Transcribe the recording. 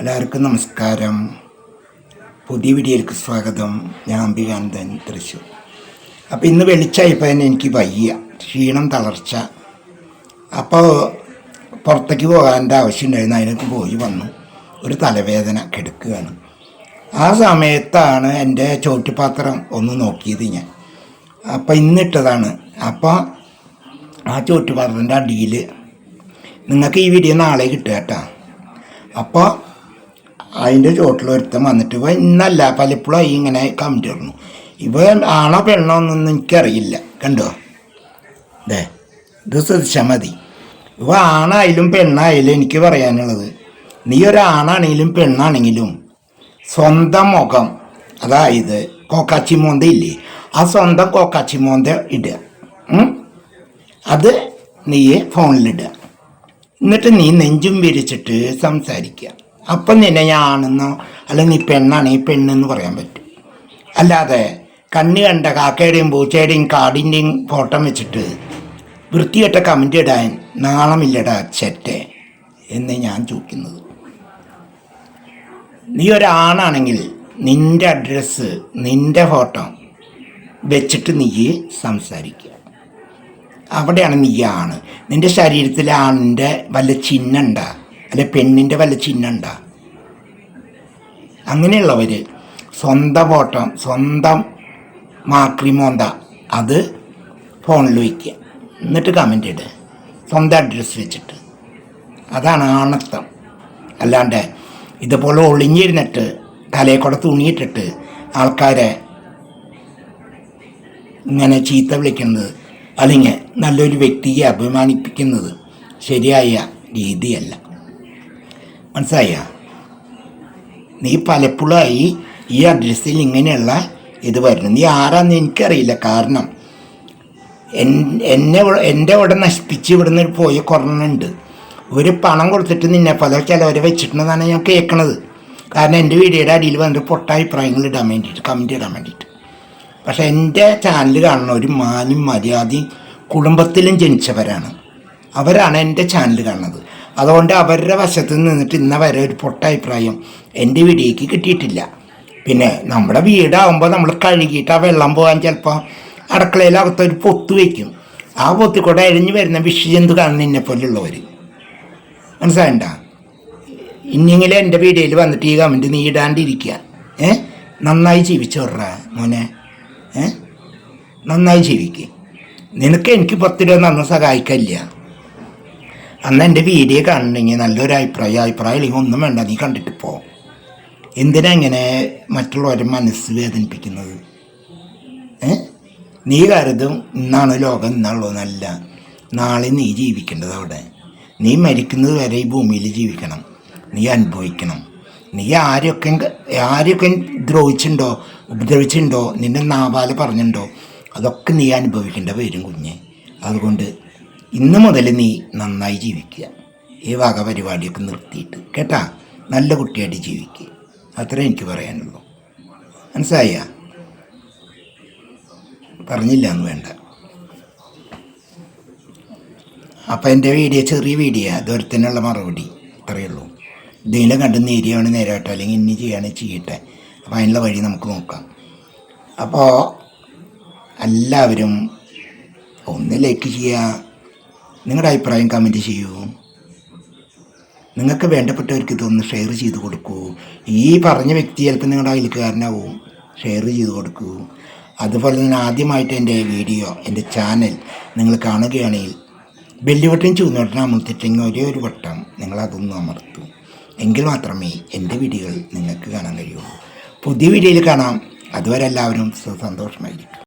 എല്ലാവർക്കും നമസ്കാരം. പുതിയ വീഡിയോയിലേക്ക് സ്വാഗതം. ഞാൻ അംബികാനന്ദൻ തൃശ്ശൂർ. അപ്പോൾ ഇന്ന് വെളിച്ചായപ്പോൾ തന്നെ എനിക്ക് വയ്യ. ക്ഷീണം തളർച്ച. അപ്പോൾ പുറത്തേക്ക് പോകാന്റെ ആവശ്യം ഉണ്ടായിരുന്നു അതിനൊക്കെ പോയി വന്നു. ഒരു തലവേദന കെടുക്കുകയാണ്. ആ സമയത്താണ് എന്റെ ചോറ്റുപാത്രം ഒന്ന് നോക്കിയത് ഞാൻ. അപ്പോൾ ഇന്നിട്ടതാണ്. അപ്പോൾ ആ ചോറ്റുപാത്രത്തിന്റെ അടിയിൽ നിങ്ങൾക്ക് ഈ വീഡിയോ നാളെ കിട്ടുക കേട്ടോ. അപ്പോൾ അതിന്റെ ചോട്ടിൽ ഒരുത്തം വന്നിട്ട് ഇവ ഇന്നല്ല പലപ്പോഴും ഇങ്ങനെ കമന്റ് പറഞ്ഞു ഇവ ആണോ പെണ്ണോ എന്നൊന്നും എനിക്കറിയില്ല. കണ്ടോ? അതെ ഇത് ശ്രദ്ധിച്ചാൽ മതി. ഇവ ആണായാലും പെണ്ണായാലും എനിക്ക് പറയാനുള്ളത് നീ ഒരാണാണെങ്കിലും പെണ്ണാണെങ്കിലും സ്വന്തം മുഖം അതായത് കോക്കാച്ചി മോന്ത ഇല്ലേ ആ സ്വന്തം കോക്കാച്ചി മോന്ത ഇടുക? അത് നീ ഫോണിലിടുക എന്നിട്ട് നീ നെഞ്ചും വിരിച്ചിട്ട് സംസാരിക്കുക. അപ്പം നിന്നെ ഞാണെന്നോ അല്ലെങ്കിൽ നീ പെണ്ണാണ് ഈ പെണ്ണെന്ന് പറയാൻ പറ്റും. അല്ലാതെ കണ്ണ് കണ്ട കാക്കയുടെയും പൂച്ചയുടെയും കാടിന്റെയും ഫോട്ടോ വെച്ചിട്ട് വൃത്തികെട്ട കമന്റ് ഇടാൻ നാളമില്ലടാ ചെറ്റെ എന്ന് ഞാൻ ചോദിക്കുന്നത്. നീ ഒരാണാണെങ്കിൽ നിന്റെ അഡ്രസ്സ് നിന്റെ ഫോട്ടോ വെച്ചിട്ട് നീ സംസാരിക്കുക. അവിടെയാണ് നീ ആണ് നിന്റെ ശരീരത്തിൽ ആണിന്റെ വല്ല ചിഹ്നം ഉണ്ടാ. അല്ലെ പെണ്ണിന്റെ വല്ല ചിഹ്നം ഉണ്ടാ? അങ്ങനെയുള്ളവർ സ്വന്തം ഫോട്ടോ സ്വന്തം മാക്രിമോന്ത അത് ഫോണിൽ വയ്ക്കുക എന്നിട്ട് കമന്റ് ഇടുക സ്വന്തം അഡ്രസ്സ് വെച്ചിട്ട്. അതാണ് ആണത്തം. അല്ലാണ്ട് ഇതുപോലെ ഒളിഞ്ഞിരുന്നിട്ട് തലയിൽ കൂടെ തുണിയിട്ടിട്ട് ആൾക്കാരെ ഇങ്ങനെ ചീത്ത വിളിക്കുന്നത് അല്ലെങ്കിൽ നല്ലൊരു വ്യക്തിയെ അഭിമാനിപ്പിക്കുന്നത് ശരിയായ രീതിയല്ല. മനസ്സിലായ? നീ പലപ്പോഴായി ഈ അഡ്രസ്സിൽ ഇങ്ങനെയുള്ള ഇത് വരുന്നു. നീ ആരാന്ന് എനിക്കറിയില്ല. കാരണം എന്നെ എന്റെ ഇവിടെ നശിപ്പിച്ച് ഇവിടുന്ന് പോയ കുറഞ്ഞുണ്ട് ഒരു പണം കൊടുത്തിട്ട് നിന്നെ പല ചിലവരെ വെച്ചിട്ടുണ്ടെന്നാണ് ഞാൻ കേൾക്കണത് കാരണം എന്റെ വീഡിയോയുടെ അടിയിൽ വന്നിട്ട് പൊട്ട അഭിപ്രായങ്ങൾ ഇടാൻ വേണ്ടിയിട്ട് കമന്റ് ഇടാൻ വേണ്ടിയിട്ട്. പക്ഷെ എന്റെ ചാനൽ കാണുന്ന ഒരു മാനും മര്യാദയും കുടുംബത്തിലും ജനിച്ചവരാണ്. അവരാണ് എന്റെ ചാനൽ കാണുന്നത്. അതുകൊണ്ട് അവരുടെ വശത്ത് നിന്നിട്ട് ഇന്ന വരെ ഒരു പൊട്ട അഭിപ്രായം എന്റെ വീഡിയോയ്ക്ക് കിട്ടിയിട്ടില്ല. പിന്നെ നമ്മുടെ വീടാകുമ്പോൾ നമ്മൾ കഴുകിയിട്ട് ആ വെള്ളം പോകാൻ ചിലപ്പോൾ അടുക്കളയിൽ ഒരു പൊത്ത് വയ്ക്കും. ആ പൊത്തി കൂടെ അഴിഞ്ഞു വരുന്ന വിഷജന്തു കാണുന്ന എന്നെ പോലുള്ളവർ മനസ്സിലായണ്ട? ഇനിയെങ്കിലും എന്റെ വീഡിയോയിൽ വന്നിട്ട് ഈ കമന്റ് നീ ഇടാണ്ടിരിക്കുക. ഏ? നന്നായി ജീവിച്ചോട്രാ മോനെ? ഏ? നന്നായി ജീവിക്കുക നിനക്ക് എനിക്ക് പത്ത് രൂപ നന്ന് സഹായിക്കില്ല. അന്ന് എന്റെ വീഡിയോ കാണണമെങ്കിൽ നല്ലൊരു അഭിപ്രായം അഭിപ്രായം ഇല്ലെങ്കിൽ ഒന്നും വേണ്ട നീ കണ്ടിട്ട് പോ. എന്തിനാ ഇങ്ങനെ മറ്റുള്ളവരെ മനസ്സ് വേദനിപ്പിക്കുന്നത്? നീ കരുതും ഇന്നാണ് ലോകം ഇന്നുള്ളതെന്നല്ല. നല്ല നാളെ നീ ജീവിക്കേണ്ടത് അവിടെ. നീ മരിക്കുന്നത് വരെ ഈ ഭൂമിയിൽ ജീവിക്കണം. നീ അനുഭവിക്കണം. നീ ആരെയൊക്കെ ആരെയൊക്കെ ദ്രോഹിച്ചിട്ടുണ്ടോ ഉപദ്രവിച്ചിട്ടുണ്ടോ നിന്നെ നാവാൽ പറഞ്ഞിട്ടുണ്ടോ? അതൊക്കെ നീ അനുഭവിക്കേണ്ട വരും കുഞ്ഞ്. അതുകൊണ്ട് ഇന്ന് മുതൽ നീ നന്നായി ജീവിക്കുക. ഈ വക പരിപാടിയൊക്കെ നിർത്തിയിട്ട് കേട്ടാ? നല്ല കുട്ടിയായിട്ട് ജീവിക്കുക അത്രേ എനിക്ക് പറയാനുള്ളൂ. മനസ്സിലായ പറഞ്ഞില്ല എന്ന് വേണ്ട. അപ്പം എന്റെ വീഡിയോ ചെറിയ വീഡിയോ ദൂരത്തിനുള്ള മറുപടി. ഇത്രയേ ഉള്ളൂ. എന്തെങ്കിലും കണ്ട് നേരിയാണ് നേരാട്ടോ അല്ലെങ്കിൽ ഇനി ചെയ്യുകയാണെങ്കിൽ ചെയ്യട്ടെ. അപ്പോൾ അതിനുള്ള വഴി നമുക്ക് നോക്കാം. അപ്പോൾ എല്ലാവരും ഒന്ന് ലൈക്ക് ചെയ്യുക നിങ്ങളുടെ അഭിപ്രായം കമന്റ് ചെയ്യൂ. നിങ്ങൾക്ക് വേണ്ടപ്പെട്ടവർക്ക് ഇതൊന്ന് ഷെയർ ചെയ്ത് കൊടുക്കൂ. ഈ പറഞ്ഞ വ്യക്തി ചിലപ്പോൾ നിങ്ങളുടെ അയൽക്കാരനാവും. ഷെയർ ചെയ്ത് കൊടുക്കൂ. അതുപോലെ തന്നെ ആദ്യമായിട്ട് എന്റെ വീഡിയോ എന്റെ ചാനൽ നിങ്ങൾ കാണുകയാണെങ്കിൽ ബെല്ല് ബട്ടൺ ചൂന്നോട്ടം അമർത്തിട്ടെങ്കിൽ ഒരേ ഒരു വട്ടം നിങ്ങളതൊന്നും അമർത്തൂ. എങ്കിൽ മാത്രമേ എന്റെ വീഡിയോകൾ നിങ്ങൾക്ക് കാണാൻ കഴിയൂ. പുതിയ വീഡിയോയിൽ കാണാം. അതുവരെ എല്ലാവരും സന്തോഷമായിരിക്കും.